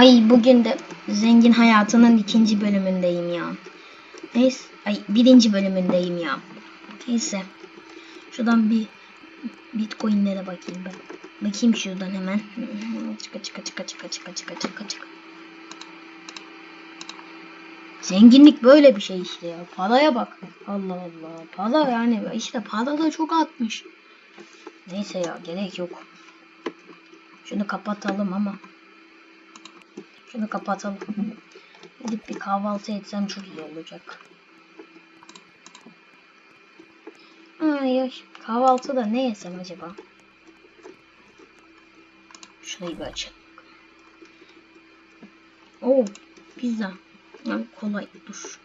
Ay bugün de zengin hayatının ikinci bölümündeyim ya. Neyse. Ay birinci bölümündeyim ya. Neyse. Şuradan bir bitcoinlere bakayım ben. Bakayım şuradan hemen. Çıka çıka çıka çıka çıka çıka çıka çıka. Zenginlik böyle bir şey işte ya. Paraya bak. Allah Allah. Para yani işte para da çok artmış. Neyse ya gerek yok. Şunu kapatalım ama. Şunu kapatalım. Gidip bir kahvaltı etsem çok iyi olacak. Ay ay. Kahvaltıda ne yesem acaba? Şurayı bir açalım. Oo, pizza. Yani kolay dur.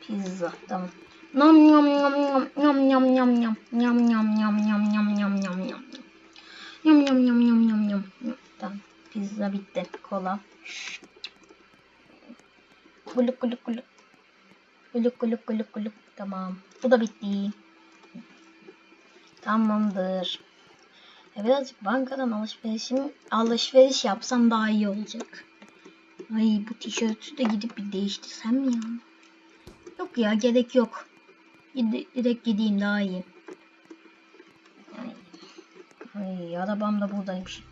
Pizza tamam. Nam nam nam nam nam nam nam nam nam nam nam nam nam nam nam nam yum yum yum yum yum. Tamam. Pizza bitti. Kola. Kuluk kuluk kuluk. Kuluk kuluk kuluk kuluk. Tamam. Bu da bitti. Tamamdır. Ya birazcık bankadan alışverişim alışveriş yapsam daha iyi olacak. Ay bu tişörtü de gidip bir değiştirsem mi ya? Yok ya gerek yok. Gide, direkt gideyim daha iyi. Ay, ay arabam da buradaymış.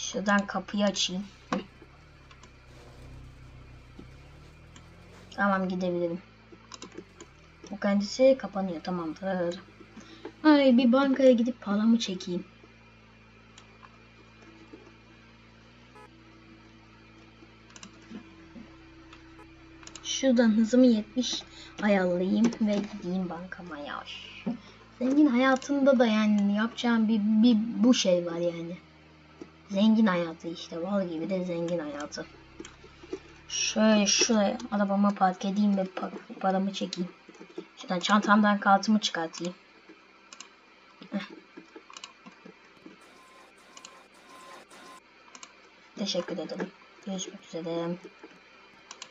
Şuradan kapıyı açayım. Tamam gidebilirim. Bu kendisi kapanıyor tamamdır. Ay bir bankaya gidip paramı çekeyim. Şuradan hızımı 70 ayarlayayım ve gideyim bankama ya. Zengin hayatında da yani yapacağım bir, bir bu şey var yani. Zengin hayatı işte var gibi de zengin hayatı. Şöyle şuraya arabamı park edeyim ve pa paramı çekeyim. Şuradan çantamdan kartımı çıkartayım. Teşekkür ederim. Görüşmek üzere.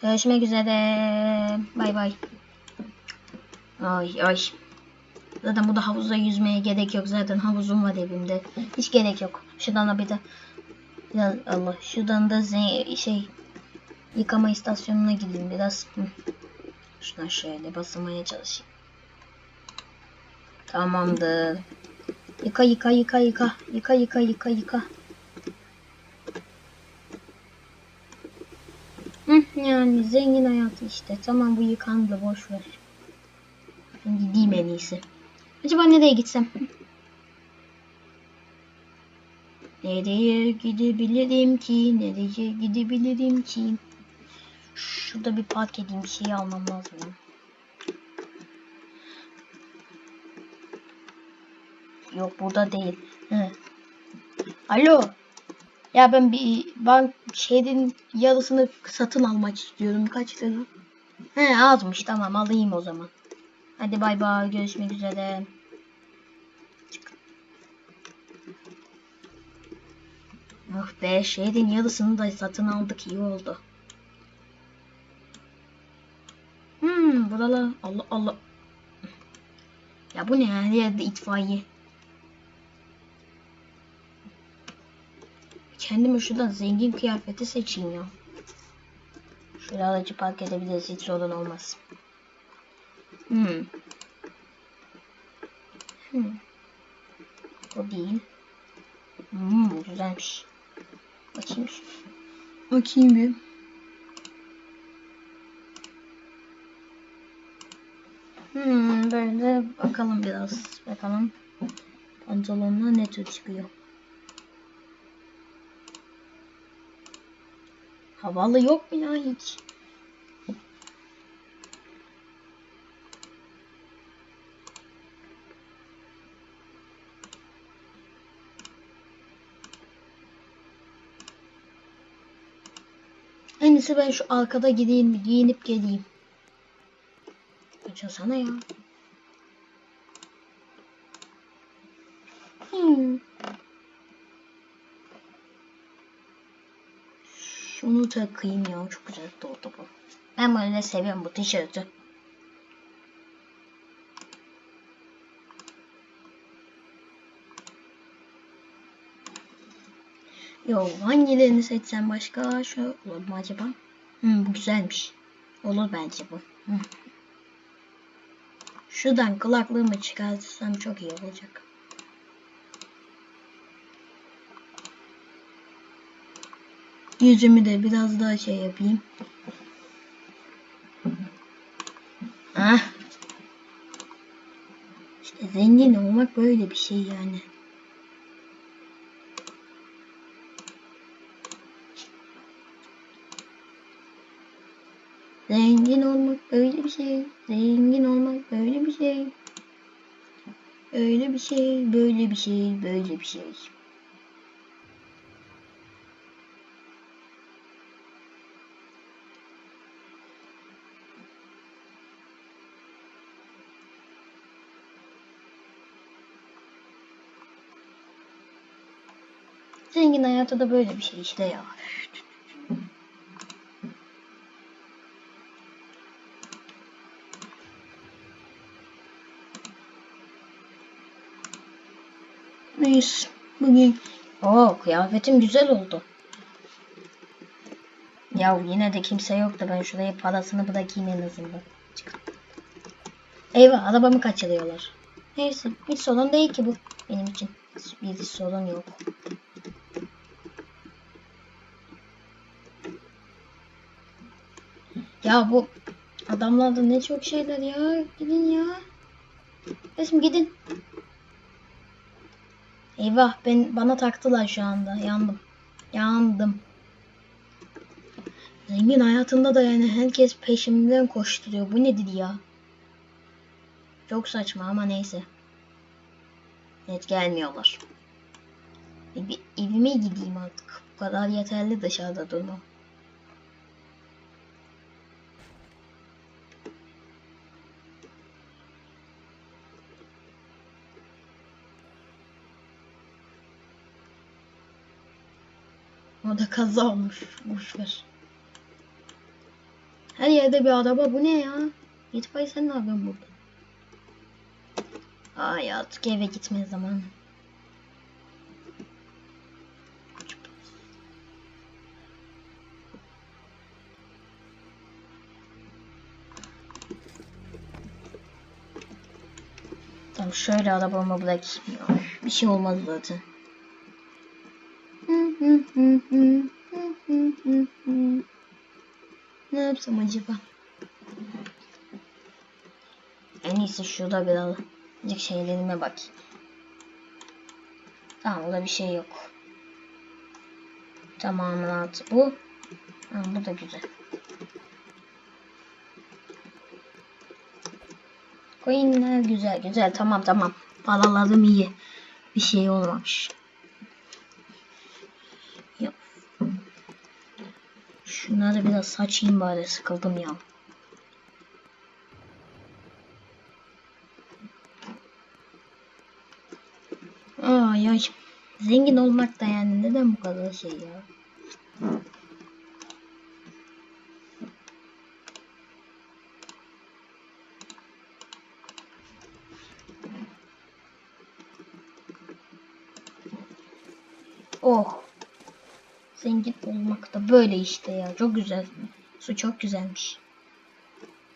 Görüşmek üzere. Bay bay. Ay ay. Zaten burada havuzda yüzmeye gerek yok. Zaten havuzum var evimde. Hiç gerek yok. Şuradan da bir de biraz Allah. Şuradan da ze- şey yıkama istasyonuna gideyim biraz. Hı. Şuradan şöyle basmaya çalışayım. Tamamdır. Yıka yıka yıka yıka. Yıka yıka yıka yıka. Hı, yani zengin hayatı işte. Tamam bu yıkandı boş ver. Gideyim en iyisi. Acaba nereye gitsem? Nereye gidebilirim ki? Nereye gidebilirim ki? Şurada bir park edeyim. Bir şey almam lazım. Yok burada değil. Hı. Alo. Ya ben bir bank şeyin yarısını satın almak istiyorum. Kaç lira? He azmış tamam alayım o zaman. Hadi bay bay görüşmek üzere. Oh be şehrin yarısını da satın aldık iyi oldu. Hmm buralar Allah Allah. Ya bu ne her yerde itfaiye. Kendime şuradan zengin kıyafeti seçeyim ya. Şöyle aracı park edebiliriz hiç sorun olmaz. Hmm. Hmm. O değil. Hmm, güzelmiş. Şu- Bakayım bir. Hmm, böyle bakalım biraz. Bakalım. Pantolonla ne tür çıkıyor. Havalı yok mu ya hiç? İyisi ben şu arkada gideyim, giyinip geleyim. Açılsana ya. Hmm. Şunu takayım ya. Çok güzel oldu bu. Ben böyle seviyorum bu tişörtü. Yo hangilerini seçsem başka şu olur mu acaba? Hmm, bu güzelmiş. Olur bence bu. Hmm. Şuradan kulaklığımı çıkartırsam çok iyi olacak. Yüzümü de biraz daha şey yapayım. Ah. İşte zengin olmak böyle bir şey yani. Zengin olmak böyle bir şey. Zengin olmak böyle bir şey. Öyle bir şey, böyle bir şey, böyle bir şey. Zengin hayatı da böyle bir şey işte ya. Neyse. Bugün Oo kıyafetim güzel oldu. Ya yine de kimse yoktu. Ben şuraya parasını bırakayım en azından. Çık. Eyvah arabamı kaçırıyorlar. Neyse hiç sorun değil ki bu benim için. Bir sorun yok. Ya bu adamlarda ne çok şeyler ya. Gidin ya. Resim gidin. Eyvah ben bana taktılar şu anda. Yandım. Yandım. Zengin hayatında da yani herkes peşimden koşturuyor. Bu nedir ya? Çok saçma ama neyse. Evet gelmiyorlar. E, bir evime gideyim artık. Bu kadar yeterli dışarıda durmam. O da kaza olmuş. Boş ver. Her yerde bir araba. Bu ne ya? Yetbay sen ne yapıyorsun burada? Ay artık eve gitme zamanı. Tamam şöyle arabamı bırakayım. Bir şey olmaz zaten. Ne yapsam acaba? En iyisi şurada birazcık şeylerime bakayım. Tamam burada bir şey yok. Tamamen altı bu. Ha, bu da güzel. Coinler güzel güzel tamam tamam. Paralarım iyi. Bir şey olmamış. Şunları biraz saçayım bari sıkıldım ya. Ay ay. Zengin olmak da yani neden bu kadar şey ya? Oh. Zengin olmak da böyle işte ya. Çok güzel. Su çok güzelmiş.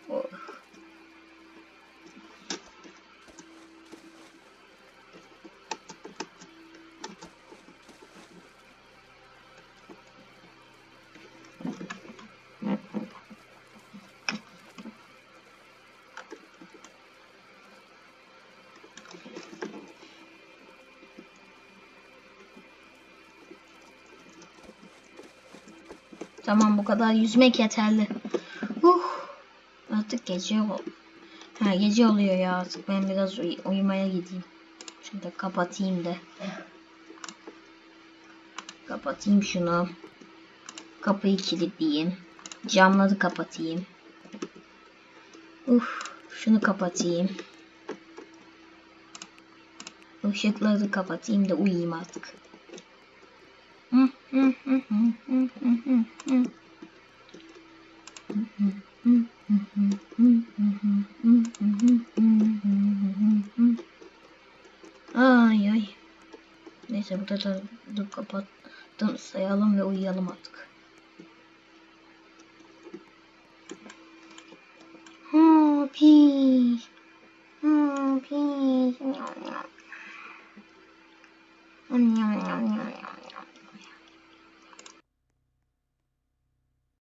Oh. Tamam bu kadar yüzmek yeterli. Uh, artık gece. Ha gece oluyor ya artık ben biraz uy uyumaya gideyim. Şunu da kapatayım da. Kapatayım şunu. Kapıyı kilitleyeyim. Camları kapatayım. Uf, şunu kapatayım. Işıkları kapatayım da uyuyayım artık. Ay ay. Neyse burada da dur kapat. Dım sayalım ve uyuyalım artık. Happy. Happy. Yum, yum. Yum, yum, yum, yum, yum.